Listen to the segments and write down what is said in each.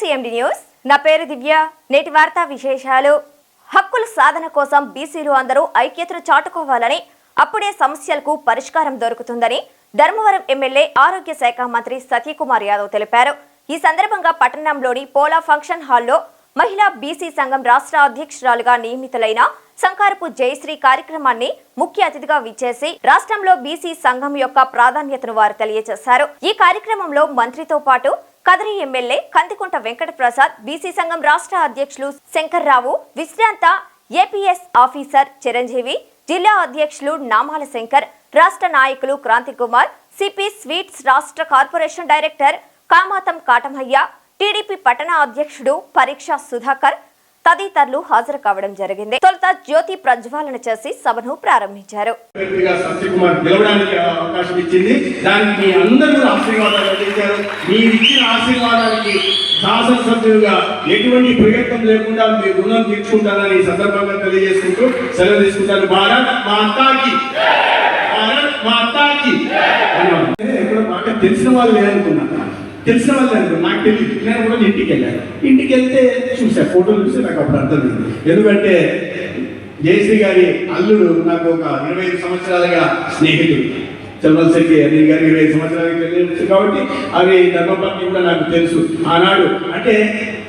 CMD news నా పేరు దివ్య. నేటి వార్తా విశేషాలు. హక్కుల సాధన కోసం బీసీలు అందరూ ఐక్యతను చాటుకోవాలని అప్పుడే సమస్యలకు పరిష్కారం దొరుకుతుందని ధర్మవరం ఎమ్మెల్యే ఆరోగ్య శాఖ మంత్రి సతీకుమార్ యాదవ్ తెలిపారు. ఈ సందర్భంగా పట్టణంలోని పోలా ఫంక్షన్ హాల్లో మహిళా బీసీ సంఘం రాష్ట్ర అధ్యక్షురాలుగా నియమితులైన సంకారపు జయశ్రీ కార్యక్రమాన్ని ముఖ్య అతిథిగా విచ్చేసి రాష్ట్రంలో బీసీ సంఘం యొక్క ప్రాధాన్యతను వారు తెలియజేశారు. ఈ కార్యక్రమంలో మంత్రితో పాటు కదిరి ఎమ్మెల్యే కందికుంట వెంకట ప్రసాద్ బీసీ సంఘం రాష్ట్ర అధ్యక్షులు శంకర్రావు విశ్రాంత ఏపీఎస్ ఆఫీసర్ చిరంజీవి జిల్లా అధ్యక్షులు నామాల శంకర్ రాష్ట్ర నాయకులు క్రాంతి కుమార్ సిపి స్వీట్స్ రాష్ట్ర corporation director Kamatam Katamayya TDP పట్టణ అధ్యక్షుడు పరీక్ష సుధాకర్ తదితరులు హాజరు కావడం జరిగింది. తొలుత జ్యోతి ప్రజ్వాలన చేసి సభను ప్రారంభించారు. శాసనసభ్యులుగా ఎటువంటి ప్రయత్నం లేకుండా మీ రుణం తీర్చుకుంటానని సందర్భంగా తెలియజేసుకుంటూ సెలవు తీసుకుంటాను భారత్ మాతాకి. భారత్ మాతాకి. ఎక్కడ బాగా తెలిసిన వాళ్ళు లేదనుకున్నా. తెలిసిన వాళ్ళు అంటారు నాకు తెలియదు నేను కూడా ఇంటికి వెళ్ళాను. ఇంటికి వెళ్తే చూసా ఫోటోలు చూస్తే నాకు అప్పుడు అర్థమైంది. ఎందుకంటే జయశ్రీ గారి అల్లుడు నాకు ఒక ఇరవై ఐదు సంవత్సరాలుగా స్నేహితుడు. చల్వల్ శెట్టి అనిల్ గారి ఇరవై ఐదు సంవత్సరాలుగా కాబట్టి అవి ధర్మపత్ని కూడా నాకు తెలుసు. ఆనాడు అంటే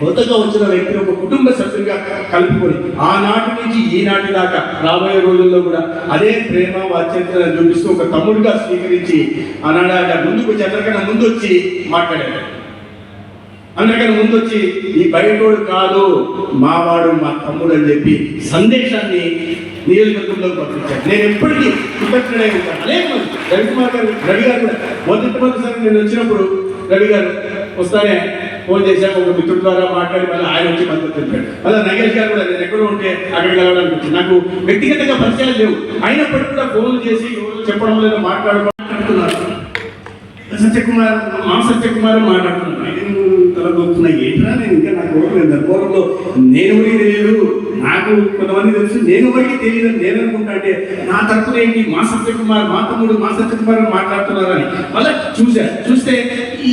కొత్తగా వచ్చిన వ్యక్తి ఒక కుటుంబ సభ్యులుగా కలుపుకొని ఆనాటి నుంచి ఈనాటి దాకా రాబోయే రోజుల్లో కూడా అదే ప్రేమ వాత్సల్యతను చూపిస్తూ ఒక తమ్ముడిగా స్వీకరించి ఆనాడు ఆయన ముందుకు వచ్చి అందరికన్నా ముందు వచ్చి మాట్లాడాడు. అందరికన్నా ముందు వచ్చి ఈ బయటోడు కాదు మావాడు మా తమ్ముడు అని చెప్పి సందేశాన్ని నియోజకవర్గంలోకి పంపించాను నేను ఎప్పటికీ కృతజ్ఞుడై ఉంటాను. అనేక రవికుమార్ గారు రవి గారు కూడా మొదటి మొదటిసారి నేను వచ్చినప్పుడు రవి గారు వస్తానే ఫోన్ చేశాక ఒక మిత్రుడి ద్వారా మాట్లాడి మళ్ళీ ఆయన వచ్చి మద్దతు తెలిపాడు మళ్ళీ నగేష్ గారు కూడా నేను ఎక్కడో ఉంటే అక్కడికి వెళ్ళడానికి వచ్చింది నాకు వ్యక్తిగతంగా పరిచయాలు లేవు. అయినప్పటికీ కూడా ఫోన్ చేసి చెప్పడం లేదు మాట్లాడుకుంటున్నారు సత్యకుమార్ మా సత్యకుమార్ మాట్లాడుతున్నాను నేను తలగొక్కున్నా ఏంట్రా నేను ఇంకా నాకు నేను ధర్మవరంలో నేను తెలియదు. నాకు కొంతమంది తెలుసు. నేను ఎవరికి తెలియదు. నేను అనుకుంటా అంటే నా తరపున ఏంటి? మా సత్యకుమార్ మా తమ్ముడు మా సత్యకుమార్ మాట్లాడుతున్నారని. మళ్ళీ చూసా చూస్తే ఈ